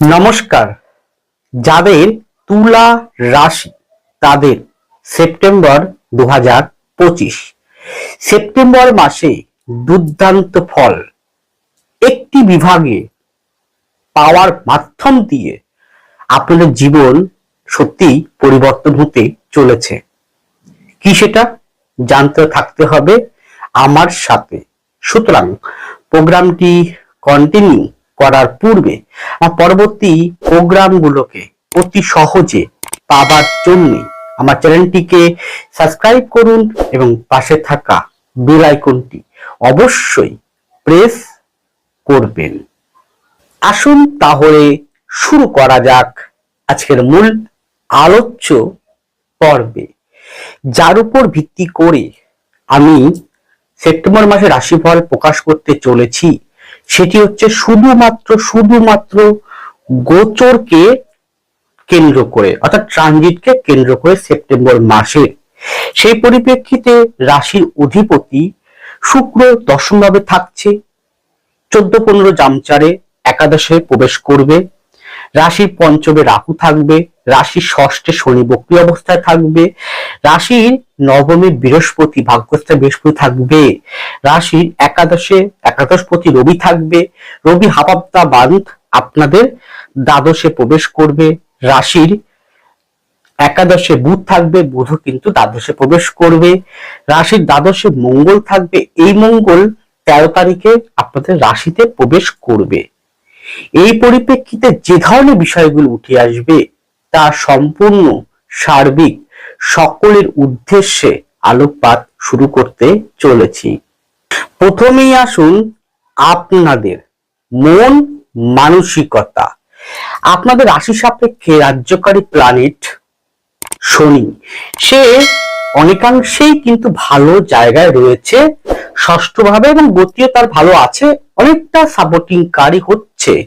নমস্কার। যাদের তুলা রাশি তাদের সেপ্টেম্বর দু সেপ্টেম্বর মাসে দুর্দান্ত ফল একটি বিভাগে পাওয়ার মাধ্যম দিয়ে আপনাদের জীবন সত্যিই পরিবর্তন হতে চলেছে। কি সেটা? জানতে থাকতে হবে আমার সাথে। সুতরাং প্রোগ্রামটি কন্টিনিউ করার পূর্বে পরবর্তী প্রোগ্রামগুলোকে অতি সহজে পাবার জন্য আমার চ্যানেলটিকে সাবস্ক্রাইব করুন এবং পাশে থাকা বেল আইকনটি অবশ্যই প্রেস করবেন। আসুন তাহলে শুরু করা যাক আজকের মূল আলোচ্য পর্বে। যার উপর ভিত্তি করে আমি সেপ্টেম্বর মাসে রাশিফল প্রকাশ করতে চলেছি। সেটি হচ্ছে শুধুমাত্র শুধুমাত্র গোচরকে কেন্দ্র করে, অর্থাৎ ট্রানজিটকে কেন্দ্র করে সেপ্টেম্বর মাসে। সেই পরিপ্রেক্ষিতে রাশির অধিপতি শুক্র দশমভাবে থাকছে, চোদ্দ পনেরো জামচারে একাদশে প্রবেশ করবে। রাশির পঞ্চমে রাহু থাকবে রাশির ষষ্ঠে শনি বক্রী অবস্থায় থাকবে রাশির নবমে বৃহস্পতি ভাগ্যস্থায় বৃহস্পতি থাকবে রাশির একাদশে একাদশপতি রবি থাকবে, রবি হাবাবদা বান্ধ আপনাদের দ্বাদশে প্রবেশ করবে, রাশির একাদশে বুধ থাকবে, বুধও কিন্তু দ্বাদশে প্রবেশ করবে, রাশির দ্বাদশে মঙ্গল থাকবে, এই মঙ্গল তেরো তারিখে আপনাদের রাশিতে প্রবেশ করবে। এই পরিপ্রেক্ষিতে যে ধরনের বিষয়গুলো উঠে আসবে তা সম্পূর্ণ সার্বিক সকলের উদ্দেশ্যে আলোকপাত শুরু করতে চলেছি। প্রথমেই আসুন আপনাদের মন মানসিকতা। আপনাদের রাশি সাপেক্ষে রাজ্যকারী প্ল্যানেট শনি। সে অনেকাংশেই কিন্তু ভালো জায়গায় রয়েছে, ষষ্ঠভাবে এবং গতিও তার ভালো আছে, অনেকটা সাপোর্টিং কারি হচ্ছে।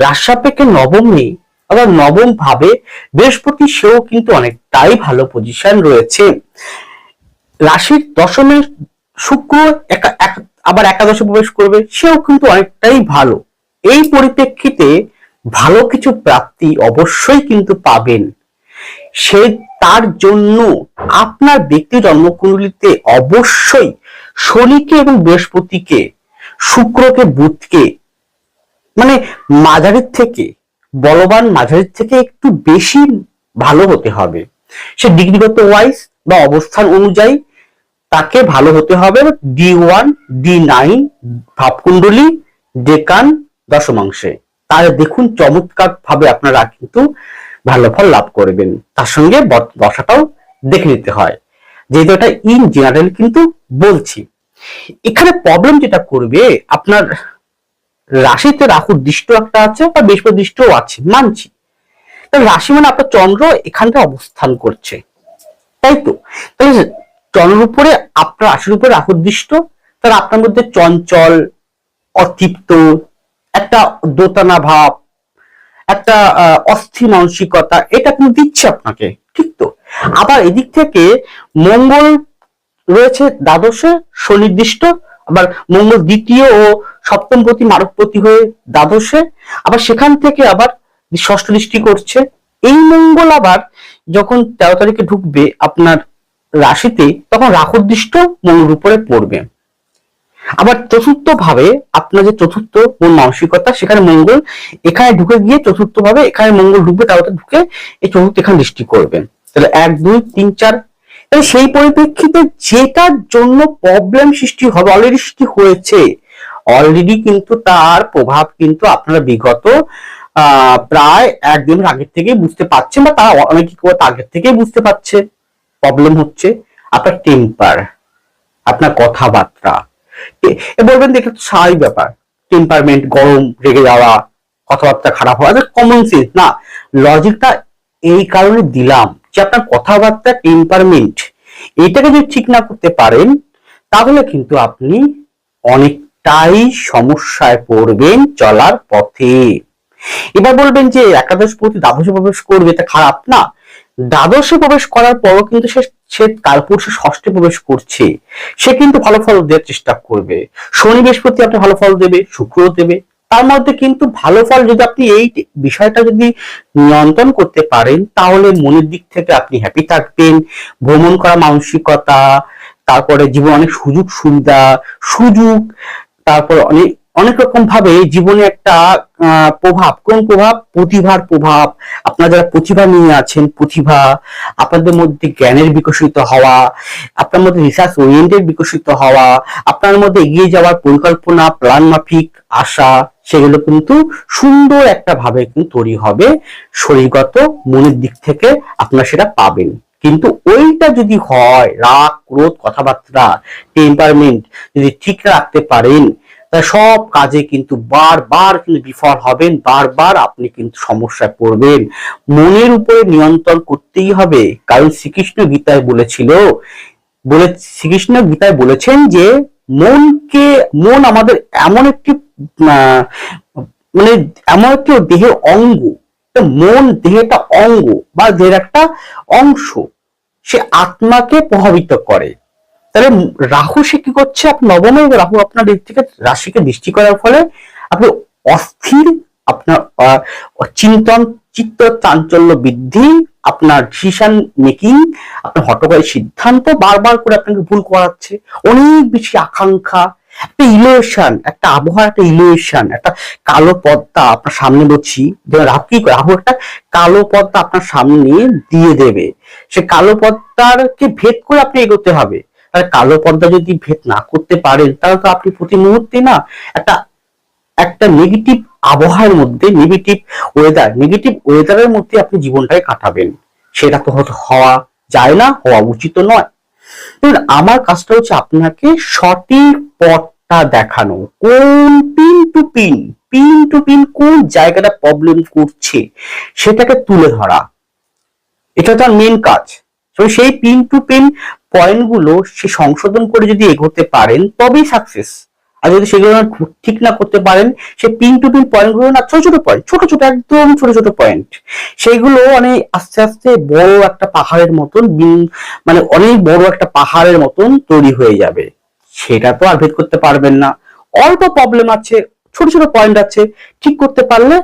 রাশাপেক্ষে নবমে আবার নবম ভাবে বৃহস্পতি সেও কিন্তু অনেকটাই ভালো পজিশন রয়েছে। রাশির দশমে শুক্র আবার একাদশে প্রবেশ করবে, সেও কিন্তু অনেকটাই ভালো। এই পরিপ্রেক্ষিতে ভালো কিছু প্রাপ্তি অবশ্যই কিন্তু পাবেন। সে তার জন্য আপনার ব্যক্তি জন্মকুণ্ডলিতে অবশ্যই শনিকে এবং বৃহস্পতিকে, শুক্রকে, বুধকে মানে মাঝারির থেকে, বলবান মাঝারির থেকে একটু বেশি ভালো হতে হবে। সে ডিগ্রিগত ওয়াইজ বা অবস্থান অনুযায়ী তাকে ভালো হতে হবে ডি ওয়ান ডি নাইন ভাবকুণ্ডলী, ডেকান দশমাংশে। তাহলে দেখুন চমৎকার ভাবে আপনারা কিন্তু ভালো ফল লাভ করবেন। তার সঙ্গে দশাটাও দেখে নিতে হয়। যেহেতু এটা ইন জেনারেল কিন্তু বলছি। এখানে প্রবলেম যেটা করবে, আপনার রাশিতে রাহুর দৃষ্ট একটা আছে বা বৃহস্পতি দৃষ্টও আছে, মানছি। রাশি মানে আপনার চন্দ্র এখানটা অবস্থান করছে, তাই তো? তাহলে চন্দ্রের উপরে আপনার রাশির উপরে রাহুর দৃষ্ট তাহলে আপনার মধ্যে চঞ্চল, অতৃপ্ত, একটা দোতানা ভাব, একটা অস্থির মানসিকতা, এটা কিন্তু দিচ্ছে আপনাকে, ঠিক তো? আবার এদিক থেকে মঙ্গল রয়েছে দ্বাদশে সুনির্দিষ্ট আবার মঙ্গল দ্বিতীয় ও সপ্তমপতি মারকপতি হয়ে দ্বাদশে, আবার সেখান থেকে আবার ষষ্ঠ দৃষ্টি করছে। এই মঙ্গল আবার যখন তেরো তারিখে ঢুকবে আপনার রাশিতে, তখন রাহুদৃষ্ট মঙ্গলের উপরে পড়বে। আবার চতুর্থ ভাবে আপনার যে চতুর্থ মন মানসিকতা, সেখানে মঙ্গল এখানে ঢুকে গিয়ে চতুর্থ ভাবে এখানে মঙ্গল ঢুকবে, তারপরে ঢুকে এই চতুর্থ এখানে দৃষ্টি করবেন তাহলে এক, দুই, তিন, চার তাহলে সেই পরিপ্রেক্ষিতে যেটার জন্য প্রবলেম সৃষ্টি হবে অলরেডি সৃষ্টি হয়েছে। অলরেডি কিন্তু তার প্রভাব কিন্তু আপনারা বিগত প্রায় একদিনের আগের থেকে বুঝতে পারছেন বা তারা অনেকে আগের থেকেই বুঝতে পারছে। প্রবলেম হচ্ছে আপনার টেম্পার আপনার কথাবার্তা। বলবেন যে এটা তো স্বাভাবিক ব্যাপার। টেম্পারমেন্ট গরম, রেগে যাওয়া, কথাবার্তা খারাপ হওয়া কমন সেন্স না লজিকটা এই কারণে দিলাম। যে আপনার কথাবার্তা টেম্পারমেন্ট এইটাকে যদি ঠিক না করতে পারেন, তাহলে কিন্তু আপনি অনেকটাই সমস্যায় পড়বেন চলার পথে। এবার বলবেন যে একাদশ প্রতি দ্বাদশে প্রবেশ করবে, এটা খারাপ না। দ্বাদশে প্রবেশ করার পরও কিন্তু সে সে তারপর সে ষষ্ঠে প্রবেশ করছে। সে কিন্তু ভালো ফল দেওয়ার চেষ্টা করবে। শনি বৃহস্পতি আপনার ভালো ফল দেবে শুক্র দেবে। তার মধ্যে কিন্তু ভালো ফল যদি আপনি এই বিষয়টা যদি নিয়ন্ত্রণ করতে পারেন, তাহলে মনের দিক থেকে আপনি হ্যাপি থাকবেন। ভ্রমণ করা মানসিকতা, তারপরে জীবনে অনেক সুযোগ সুবিধা সুযোগ, তারপর অনেক অনেক রকম ভাবে জীবনে একটা প্রভাব, কোন প্রভাব? প্রতিভার প্রভাব। আপনারা যারা প্রতিভা নিয়ে আছেন প্রতিভা আপনাদের মধ্যে জ্ঞানের বিকশিত হওয়া, আপনার মধ্যে রিসার্চ ওরিয়েন্টেড বিকশিত হওয়া, আপনার মধ্যে এগিয়ে যাওয়ার পরিকল্পনা প্ল্যান মাফিক আশা, সেগুলো কিন্তু সুন্দর একটা ভাবে কিন্তু তৈরি হবে। শরীরগত মনের দিক থেকে আপনারা সেটা পাবেন। কিন্তু ওইটা যদি হয়, রাগ, ক্রোধ, কথাবার্তা টেম্পারমেন্ট যদি ঠিক রাখতে পারেন সব কাজে কিন্তু বারবার কিন্তু বিফল হবেন, বারবার আপনি কিন্তু সমস্যায় পড়বেন। মনের উপরে নিয়ন্ত্রণ করতেই হবে। কারণ শ্রীকৃষ্ণ গীতায় বলেছিল, বলে শ্রীকৃষ্ণ গীতায় বলেছেন যে, মনকে, মন আমাদের এমন একটি মানে এমন একটি দেহের অঙ্গ। মন দেহেটা অঙ্গ বা দেহের একটা অংশ। সে আত্মাকে প্রভাবিত করে। তাহলে রাহু সে কি করছে? আপনি নবমে রাহু আপনার দিক থেকে রাশিকে দৃষ্টি করার ফলে আপনি অস্থির, আপনার চিন্তন, চিত্ত, চাঞ্চল্য বৃদ্ধি, আপনার ডিসিশন মেকিং আপনার হটকারী সিদ্ধান্ত বারবার করে আপনাকে ভুল করাচ্ছে। অনেক বেশি আকাঙ্ক্ষা, একটা ইলিউশন একটা আবহাওয়া একটা ইলিউশন একটা কালো পদ্মা আপনার সামনে বলছি। যে রাহু কি রাহু একটা কালো পদ্মা আপনার সামনে দিয়ে দেবে। সে কালো পদ্মারকে ভেদ করে আপনি এগোতে হবে। আর কালো পর্দা যদি ভেদ না করতে পারেন, তাহলে তো আপনি প্রতি মুহূর্তে না একটা একটা নেগেটিভ আবহাওয়ার মধ্যে নেগেটিভ ওয়েদার নেগেটিভ ওয়েদারের মধ্যে আপনি জীবনটাকে কাটাবেন। সেটা তো হওয়া যায় না, হওয়া উচিত নয়। আমার কাজটা হচ্ছে আপনাকে সঠিক পথটা দেখানো। কোন pin to pin pin to pin কোন জায়গাটা প্রবলেম করছে, সেটাকে তুলে ধরা। এটা তার মেন কাজ। সেই পিন টু পিন পয়েন্টগুলো সে সংশোধন করে যদি এগোতে পারেন, তবেই সাকসেস আর যদি সেগুলো ঠিক না করতে পারেন, সে পিন টু পিন পয়েন্টগুলো না ছোট ছোট পয়েন্ট ছোট ছোট, একদম ছোট ছোট পয়েন্ট সেগুলো মানে আস্তে আস্তে বড় একটা পাহাড়ের মতন মানে অনেক বড় একটা পাহাড়ের মতন তৈরি হয়ে যাবে। সেটা তো আর ভেদ করতে পারবেন না। অল্প প্রবলেম আছে, ছোট ছোট পয়েন্ট আছে, ঠিক করতে পারলে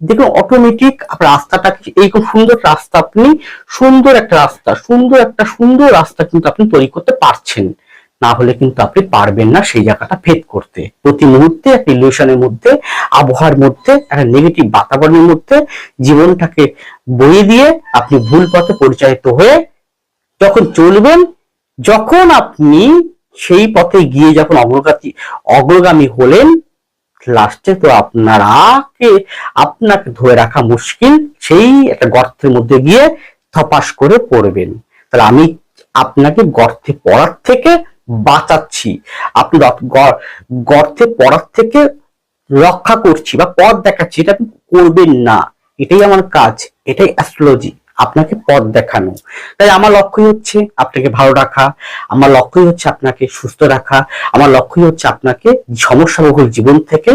দেখুন অটোমেটিক আপনার রাস্তাটা এইরকম সুন্দর রাস্তা আপনি, সুন্দর একটা রাস্তা, সুন্দর একটা সুন্দর রাস্তা কিন্তু আপনি তৈরি করতে পারছেন। না হলে কিন্তু আপনি পারবেন না সেই জায়গাটা ভেদ করতে। প্রতি মুহূর্তে একটা ইলিউশনের মধ্যে, আবহাওয়ার মধ্যে, একটা নেগেটিভ বাতাবরণের মধ্যে জীবনটাকে বয়ে দিয়ে আপনি ভুল পথে পরিচালিত হয়ে যখন চলবেন, যখন আপনি সেই পথে গিয়ে যখন অগ্রগতি অগ্রগামী হলেন লাস্টে তো আপনারাকে আপনাকে ধরে রাখা মুশকিল, সেই একটা গর্তের মধ্যে গিয়ে থপাস করে পড়বেন। তাহলে আমি আপনাকে গর্তে পড়ার থেকে বাঁচাচ্ছি। আপনি গর্তে পড়ার থেকে রক্ষা করছি বা পথ দেখাচ্ছি, এটা আপনি করবেন না। এটাই আমার কাজ, এটাই অ্যাস্ট্রোলজি আপনাকে পথ দেখানো। তাই আমার লক্ষ্যই হচ্ছে আপনাকে ভালো রাখা, আমার লক্ষ্যই হচ্ছে আপনাকে সুস্থ রাখা, আমার লক্ষ্যই হচ্ছে আপনাকে সমস্যাবহুল জীবন থেকে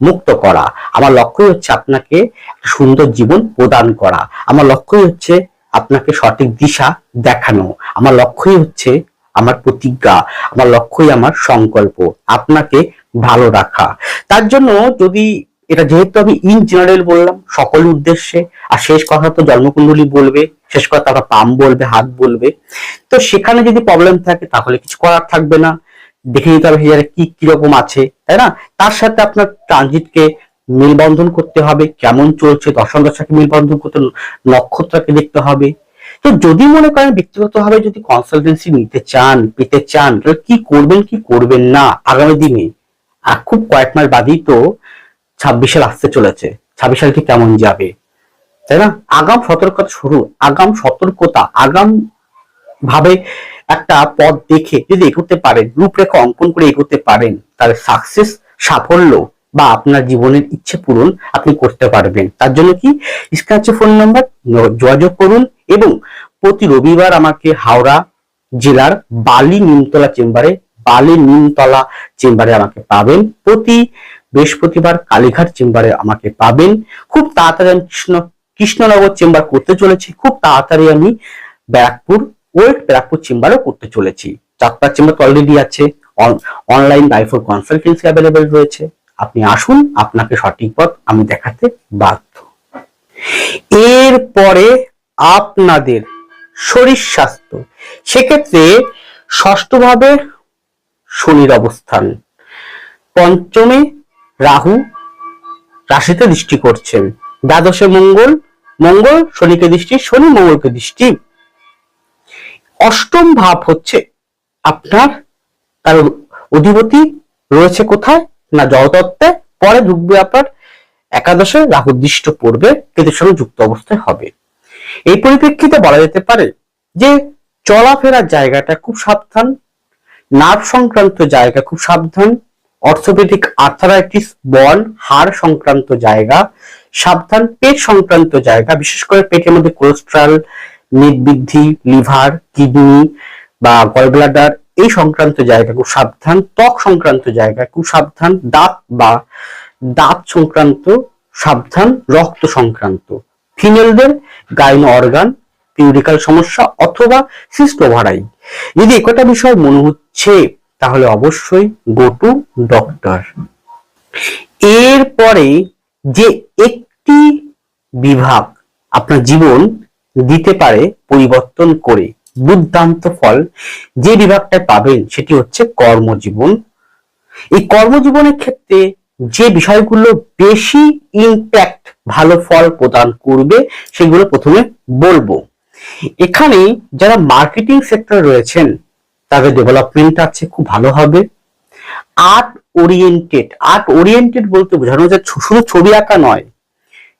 মুক্ত করা, আমার লক্ষ্যই হচ্ছে আপনাকে সুন্দর জীবন প্রদান করা, আমার লক্ষ্যই হচ্ছে আপনাকে সঠিক দিশা দেখানো, আমার লক্ষ্যই হচ্ছে আমার প্রতিজ্ঞা, আমার লক্ষ্যই আমার সংকল্প, আপনাকে ভালো রাখা। তার জন্য যদি এটা যেহেতু আমি ইন জেনারেল বললাম, সকল উদ্দেশ্যে, আর শেষ কথা তো জন্মকুণ্ডলী বলবে, শেষ কথা আবার পাম বলবে, হাত বলবে। তো সেখানে যদি প্রবলেম থাকে, তাহলে কিছু করার থাকবে না। দেখে নিতে হবে হেজারে কি কীরকম আছে, তাই না? তার সাথে আপনার ট্রানজিটকে মেলবন্ধন করতে হবে, কেমন চলছে, দশম দশাকে মেলবন্ধন করতে নক্ষত্রকে দেখতে হবে। তো যদি মনে করেন ব্যক্তিগতভাবে যদি কনসালটেন্সি নিতে চান, পেতে চান, তাহলে কি করবেন কি করবেন না, আগামী দিনে? আর খুব কয়েক মাস বাদেই তো ছাব্বিশ সাল আসতে চলেছে। ছাব্বিশ সালটি কেমন যাবে? তাই না? আগাম সতর্কতা শুরু, আগাম সতর্কতা, আগাম ভাবে একটা পথ দেখে যদি এগোতে পারেন, রূপরেখা অঙ্কন করে এগোতে পারেন, তাহলে সাকসেস সাফল্য বা আপনার জীবনের ইচ্ছে পূরণ আপনি করতে পারবেন। তার জন্য কি? স্ক্র্যাচে ফোন নাম্বার, যোগাযোগ করুন এবং প্রতি রবিবার আমাকে হাওড়া জেলার বালি নিমতলা চেম্বারে, বালি নিমতলা চেম্বারে আমাকে পাবেন। প্রতি বৃহস্পতিবার কালীঘাট চেম্বারে আমাকে পাবেন। খুব তাড়াতাড়ি আমি কৃষ্ণ, কৃষ্ণনগর চেম্বার করতে চলেছি। খুব তাড়াতাড়ি আমি ব্যারাকপুর, ওল্ড ব্যারাকপুর চেম্বারও করতে চলেছি। চারটা চেম্বার অলরেডি আছে। Online life for consultancy available রয়েছে। আপনি আসুন, আপনাকে সঠিক পথ আমি দেখাতে বাধ্য। এরপরে আপনাদের শরীর স্বাস্থ্য। সেক্ষেত্রে ষষ্ঠভাবে শনির অবস্থান। পঞ্চমে রাহু রাশিতে দৃষ্টি করছেন। দ্বাদশে মঙ্গল মঙ্গল শনিকে দৃষ্টি, শনি মঙ্গলকে দৃষ্টি। অষ্টম ভাব হচ্ছে আপনার, তার অধিপতি রয়েছে কোথায়? না জলতত্ত্বে পরে ঢুকবে আপনার একাদশে রাহু দৃষ্ট পড়বে, কেতুর সঙ্গে যুক্ত অবস্থায় হবে। এই পরিপ্রেক্ষিতে বলা যেতে পারে যে চলাফেরার জায়গাটা খুব সাবধান, নার্ভ সংক্রান্ত জায়গা খুব সাবধান অর্থোপেডিক আর্থারাইটিস, বল, হাড় সংক্রান্ত জায়গা, সাবধান পেট সংক্রান্ত জায়গা, বিশেষ করে পেটের মধ্যে কোলেস্ট্রল মেদ বৃদ্ধি, লিভার, কিডনি বা গলব্লাডার এই সংক্রান্ত জায়গা, খুব সাবধান ত্বক সংক্রান্ত জায়গা, খুব সাবধান দাঁত বা দাঁত সংক্রান্ত, সাবধান রক্ত সংক্রান্ত। ফিমেলদের গাইন অর্গান, পিউরিকাল সমস্যা অথবা সিস্ট ওভারাই যদি একটা বিষয় মনে হচ্ছে তাহলে অবশ্যই গো টু ডক্টর এরপরে যে একটি বিভাগ আপনার জীবন দিতে পারে পরিবর্তন করে, দুর্দান্ত ফল যে বিভাগটা পাবেন সেটি হচ্ছে কর্মজীবন। এই কর্মজীবনের ক্ষেত্রে যে বিষয়গুলো বেশি ইম্প্যাক্ট ভালো ফল প্রদান করবে সেগুলো প্রথমে বলব। এখানে যারা মার্কেটিং সেক্টর রয়েছেন তাদের ডেভেলপমেন্ট আছে খুব ভালো হবে। আর্ট ওরিয়েন্টেড আর্ট ওরিয়েন্টেড বলতে বোঝানো ছ- শুধু ছবি আঁকা নয়,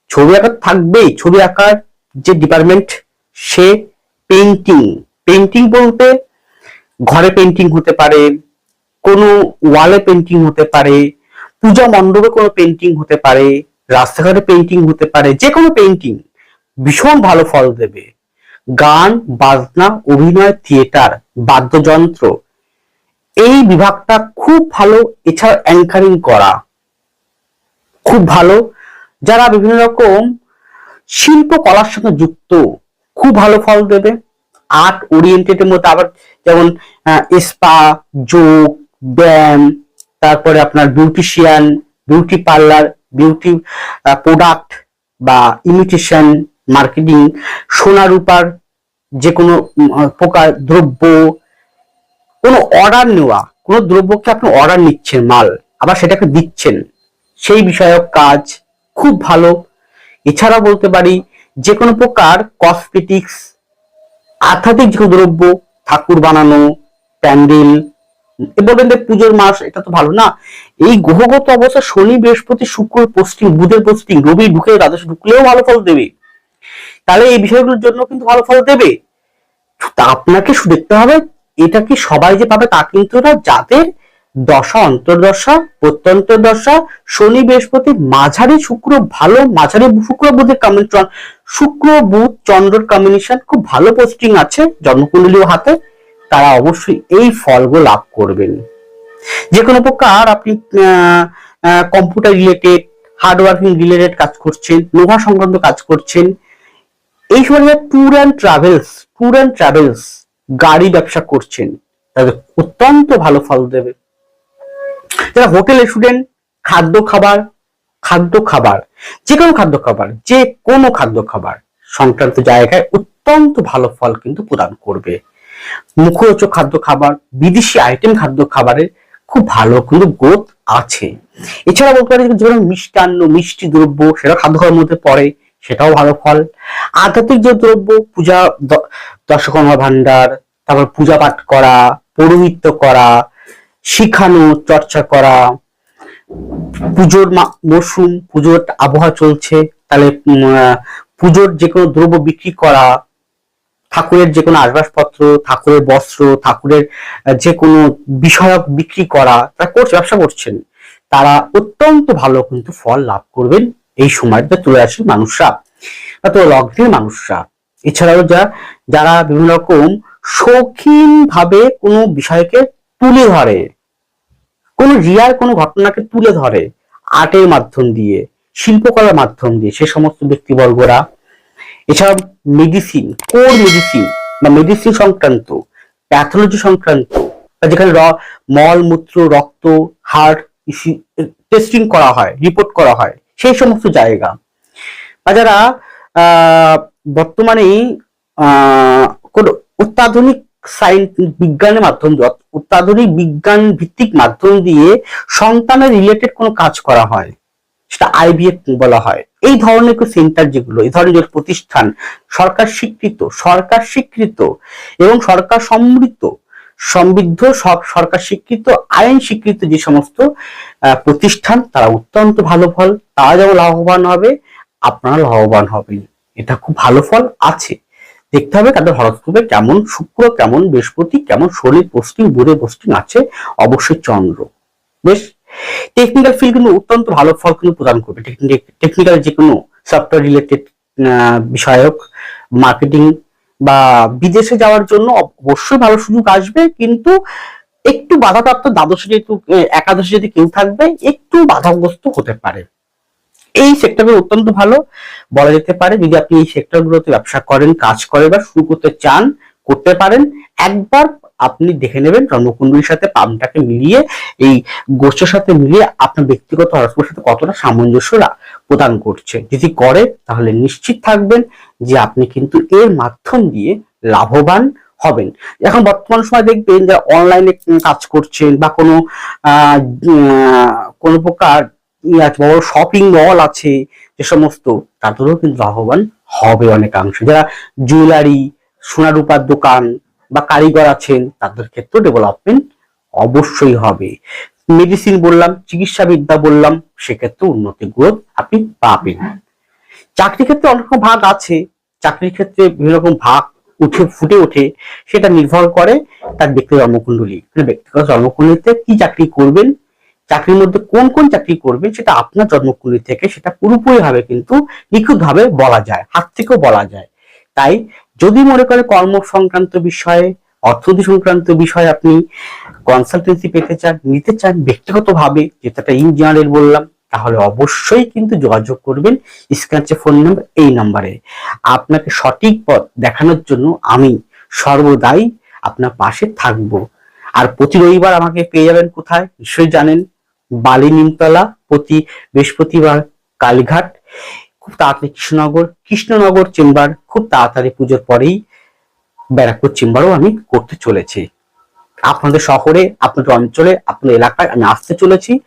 ছবি আঁকা থাকবেই। ছবি আঁকার যে ডিপার্টমেন্ট সে পেন্টিং পেন্টিং বলতে ঘরে পেন্টিং হতে পারে, কোনো ওয়ালে পেন্টিং হতে পারে, পূজা মণ্ডপে কোনো পেন্টিং হতে পারে, রাস্তাঘাটে পেন্টিং হতে পারে যে কোনো পেন্টিং ভীষণ ভালো ফল দেবে। গান, বাজনা, অভিনয়, থিয়েটার, বাদ্যযন্ত্র। এই বিভাগটা খুব ভালো এছাড়া অ্যাঙ্কারিং করা। খুব ভালো। যারা বিভিন্ন রকম শিল্পকলার সঙ্গে যুক্ত, খুব ভালো ফল দেবে। আর্ট ওরিয়েন্টেড এর মধ্যে আবার যেমন স্পা যোগ ব্যায়াম তারপরে আপনার beautician beauty parlour beauty product বা ইমিটেশন মার্কেটিং সোনা রূপার যে কোনো প্রকার দ্রব্য, কোনো অর্ডার নেওয়া, কোনো দ্রব্যকে আপনি অর্ডার নিচ্ছেন, মাল, আবার সেটাকে দিচ্ছেন, সেই বিষয়ক কাজ খুব ভালো। এছাড়া বলতে পারি যে কোনো প্রকার কসমেটিক্স আধ্যাত্মিক যে দ্রব্য, ঠাকুর বানানো, প্যান্ডেল বলবেন যে পুজোর মাস, এটা তো ভালো না। এই গ্রহগত অবস্থা শনি, বৃহস্পতি, শুক্র পোস্টিং বুধের পোস্টিং রবি ঢুকে দ্বাদশ ঢুকলেও ভালো ফল দেবে। তাহলে এই বিষয়গুলোর জন্য কিন্তু ভালো ফল দেবে। আপনাকে শুধু দেখতে হবে, এটা কি সবাই যে পাবে তা কিন্তু না, যাদের দশা, অন্তর্দশা প্রত্যন্তর দশা শনি, বৃহস্পতি, মাঝারি শুক্র ভালো, মাঝারি শুক্র বুধের কম্বিনেশন শুক্র, বুধ, চন্দ্রর কম্বিনেশন খুব ভালো পোস্টিং আছে জন্মকুণ্ডলীয় হাতে, তারা অবশ্যই এই ফলগুলো লাভ করবেন। যে কোনো প্রকার আপনি কম্পিউটার রিলেটেড হার্ডওয়ার্কিং রিলেটেড কাজ করছেন, লোহা সংক্রান্ত কাজ করছেন এই সময় tour and travels tour and travels গাড়ি ব্যবসা করছেন। তাদের অত্যন্ত ভালো ফল দেবে। যারা হোটেল স্টুডেন্ট খাদ্য খাবার খাদ্য খাবার যে কোনো খাদ্য খাবার যে কোনো খাদ্য খাবার, সংক্রান্ত জায়গায় অত্যন্ত ভালো ফল কিন্তু প্রদান করবে। মুখরোচক খাদ্য খাবার, বিদেশি আইটেম খাদ্য খাবারের খুব ভালো কিন্তু গ্রোথ আছে। এছাড়া বলতে পারি যেমন মিষ্টান্ন, মিষ্টি দ্রব্য, সেটা খাদ্য খাবার মধ্যে পড়ে। সেটাও ভালো ফল। আধ্যাত্মিক যে দ্রব্য, পূজা দশকর্মা ভান্ডার তারপর পূজা পাঠ করা পৌরোহিত্য করা, শিখানো, চর্চা করা, পুজোর মরশুম, পুজোর আবহাওয়া চলছে, তাহলে পুজোর যে কোনো দ্রব্য বিক্রি করা, ঠাকুরের যে কোনো আসবাবপত্র, ঠাকুরের বস্ত্র, ঠাকুরের যে কোনো বিষয়ক বিক্রি করা, তারা করছে, ব্যবসা করছেন। তারা অত্যন্ত ভালো কিন্তু ফল লাভ করবেন। এই সময়টা তুলে আসে মানুষরা তো লগ্নের মানুষরা। এছাড়াও যা, যারা বিভিন্ন রকম শৌখিন ভাবে কোনো বিষয়কে তুলে ধরে, কোন রিয়ার কোনো ঘটনাকে তুলে ধরে, আর্টের মাধ্যম দিয়ে, শিল্পকলার মাধ্যম দিয়ে সে সমস্ত ব্যক্তিবর্গরা। এছাড়া মেডিসিন কোর মেডিসিন বা মেডিসিন সংক্রান্ত প্যাথোলজি সংক্রান্ত যেখানে র- মল, মূত্র, রক্ত হার্ট টেস্টিং করা হয় রিপোর্ট করা হয়। সেই সমস্ত জায়গা। বা যারা বর্তমানে কোনো অত্যাধুনিক সায়েন্স বিজ্ঞানের মাধ্যম অত্যাধুনিক বিজ্ঞান ভিত্তিক মাধ্যম দিয়ে সন্তানের রিলেটেড কোনো কাজ করা হয়। সেটা আইভিএফ বলা হয়। এই ধরনের সেন্টার যেগুলো, এই ধরনের প্রতিষ্ঠান, সরকার স্বীকৃত সরকার স্বীকৃত এবং সরকার সমৃদ্ধ সমৃদ্ধ সব সরকার স্বীকৃত, আইন স্বীকৃত যে সমস্ত প্রতিষ্ঠান, তারা অত্যন্ত ভালো ফল। তারা যেমন লাভবান হবে আপনারা লাভবান হবেন। এটা খুব ভালো ফল আছে। দেখতে হবে তাদের হরস্কোপে কেমন শুক্র, কেমন বৃহস্পতি, কেমন শনি পোস্টিং বুধে পোস্টিং আছে অবশ্যই চন্দ্র। বেশ? টেকনিক্যাল ফিল্ড কিন্তু অত্যন্ত ভালো ফল কিন্তু প্রদান করবে। টেকনিক্যাল যে কোনো সফটওয়্যার রিলেটেড বিষয়ক মার্কেটিং বা বিদেশে যাওয়ার জন্য অবশ্যই ভালো সুযোগ আসবে, কিন্তু একটু বাধাপ্রাপ্ত দ্বাদশে যেহেতু একাদশে যদি কেউ থাকবে, একটু বাধাগ্রস্ত হতে পারে। এই সেক্টর অত্যন্ত ভালো। বলা যেতে পারে, যদি আপনি এই সেক্টরগুলোতে ব্যবসা করেন, কাজ করেন বা শুরু করতে চান, করতে পারেন, একবার আপনি দেখে নেবেন জন্মকুণ্ডলীর সাথে পামটাকে মিলিয়ে, এই গোষ্ঠের সাথে মিলিয়ে আপনার ব্যক্তিগত হরস্কোপের সাথে কতটা সামঞ্জস্য প্রদান করছে। যদি করে, তাহলে নিশ্চিত থাকবেন যে আপনি কিন্তু এর মাধ্যম দিয়ে লাভবান হবেন। এখন বর্তমান সময় দেখবেন যারা অনলাইনে কাজ করছেন বা কোনো কোনো প্রকার বড় শপিং মল আছে, যে সমস্ত তাদেরও কিন্তু লাভবান হবে অনেকাংশে। যারা জুয়েলারি সোনা রূপার দোকান বা কারিগর আছেন, তাদের ক্ষেত্রেও ডেভেলপমেন্ট অবশ্যই হবে। মেডিসিন বললাম চিকিৎসা বিদ্যা বললাম সেক্ষেত্রে উন্নতি গ্রোথ আপনি পাবেন। চাকরি ক্ষেত্রে অনেক ভাগ আছে। চাকরির ক্ষেত্রে বিভিন্ন রকম ভাগ উঠে, ফুটে ওঠে, সেটা নির্ভর করে তার ব্যক্তিগত জন্মকুণ্ডলী মানে ব্যক্তিগত জন্মকুণ্ডলীতে কি চাকরি করবেন, চাকরির মধ্যে কোন কোন চাকরি করবেন, সেটা আপনার জন্মকুণ্ডলী থেকে সেটা পুরোপুরি ভাবে কিন্তু নিখুঁত ভাবে বলা যায়, হাত থেকেও বলা যায়। তাই যদি মনে করে কর্ম সংক্রান্ত বিষয়ে অর্থনীতি সংক্রান্ত বিষয়ে আপনি কনসালটেন্সি পেতে চান, নিতে চান ব্যক্তিগতভাবে যেটা ইন জেনারেল বললাম, তাহলে অবশ্যই কিন্তু যোগাযোগ করবেন স্ক্যানচে ফোন নাম্বার এই নাম্বারে আপনাকে সঠিক পথ দেখানোর জন্য আমি সর্বদাই আপনার পাশে থাকব। আর প্রতি রবিবার আমাকে পেয়ে যাবেন কোথায়? নিশ্চয়ই জানেন, বালি নিমতলা, প্রতি বৃহস্পতিবার কালীঘাট। খুব তাড়াতাড়ি কৃষ্ণনগর কৃষ্ণনগর চেম্বার খুব তাড়াতাড়ি পুজোর পরেই ব্যারাকপুর চেম্বারও আমি করতে চলেছি। আপনাদের শহরে, আপনাদের অঞ্চলে, আপনাদের এলাকায় আমি আসতে চলেছি।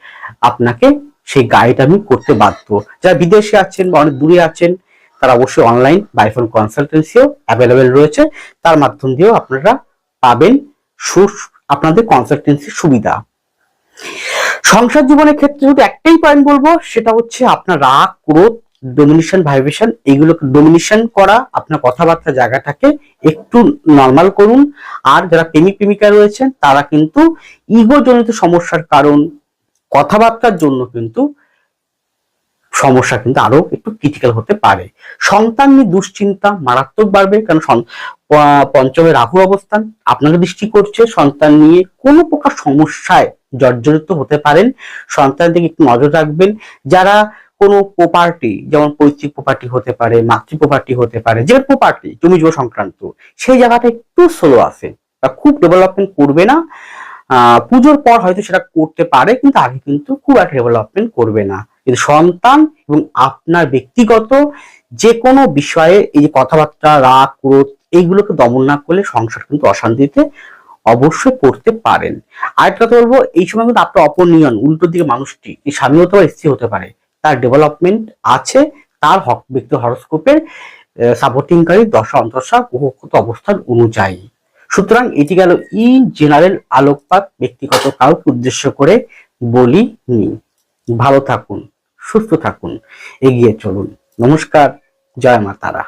আপনাকে সেই গাইড আমি করতে বাধ্য। যারা বিদেশে আছেন বা অনেক দূরে আছেন, তারা অবশ্যই অনলাইন বাইফোন কনসালটেন্সিও অ্যাভেলেবেল রয়েছে। তার মাধ্যম দিয়েও আপনারা পাবেন সু- আপনাদের কনসালটেন্সি সুবিধা। সংসার জীবনের ক্ষেত্রে শুধু একটাই পয়েন্ট বলব, সেটা হচ্ছে আপনার রাগ, ক্রোধ ডোমিনেশন ভাইব্রেশন এইগুলোকে ডোমিনেশন করা আপনার কথাবার্তা জায়গাটাকে একটু নর্মাল করুন। আর যারা প্রেমিক প্রেমিকা রয়েছেন, তারা কিন্তু ইগো জনিত সমস্যার কারণ, কথাবার্তার জন্য কিন্তু সমস্যা কিন্তু আরও একটু ক্রিটিক্যাল হতে পারে। সন্তান নিয়ে দুশ্চিন্তা মারাত্মক বাড়বে, কারণ পঞ্চমে রাহু অবস্থান আপনাকে দৃষ্টি করছে, সন্তান নিয়ে কোনো প্রকার সমস্যায় জর্জরিত হতে পারেন। সন্তানের দিকে একটু নজর রাখবেন। যারা কোনো প্রপার্টি যেমন পৈতৃক প্রপার্টি হতে পারে, মাতৃ প্রপার্টি হতে পারে, যে প্রপার্টি জমি জমা সংক্রান্ত, সেই জায়গাটা একটু স্লো আছে বা খুব ডেভেলপমেন্ট করবে না। পুজোর পর হয়তো সেটা করতে পারে, কিন্তু আগে কিন্তু খুব একটা ডেভেলপমেন্ট করবে না। কিন্তু সন্তান এবং আপনার ব্যক্তিগত যে কোনো বিষয়ে এই যে কথাবার্তা, রাগ, ক্রোধ, এইগুলোকে দমন না করলে সংসার কিন্তু অশান্তিতে অবশ্যই করতে পারেন। আরেকটা কথা বলব, এই সময় কিন্তু আপনার অপনিয়ন উল্টো দিকে মানুষটি স্বামীগত বা স্ত্রী হতে পারে। তার ডেভেলপমেন্ট আছে, তার হক ব্যক্তি হরস্কোপের সাপোর্টিংকারী দশা অন্তর্শা গ্রহগত অবস্থান অনুযায়ী। সুতরাং এটি গেল ইন জেনারেল আলোকপাত, ব্যক্তিগত কাউকে উদ্দেশ্য করে বলি নি ভালো থাকুন, সুস্থ থাকুন, এগিয়ে চলুন। নমস্কার, জয় মা তারা।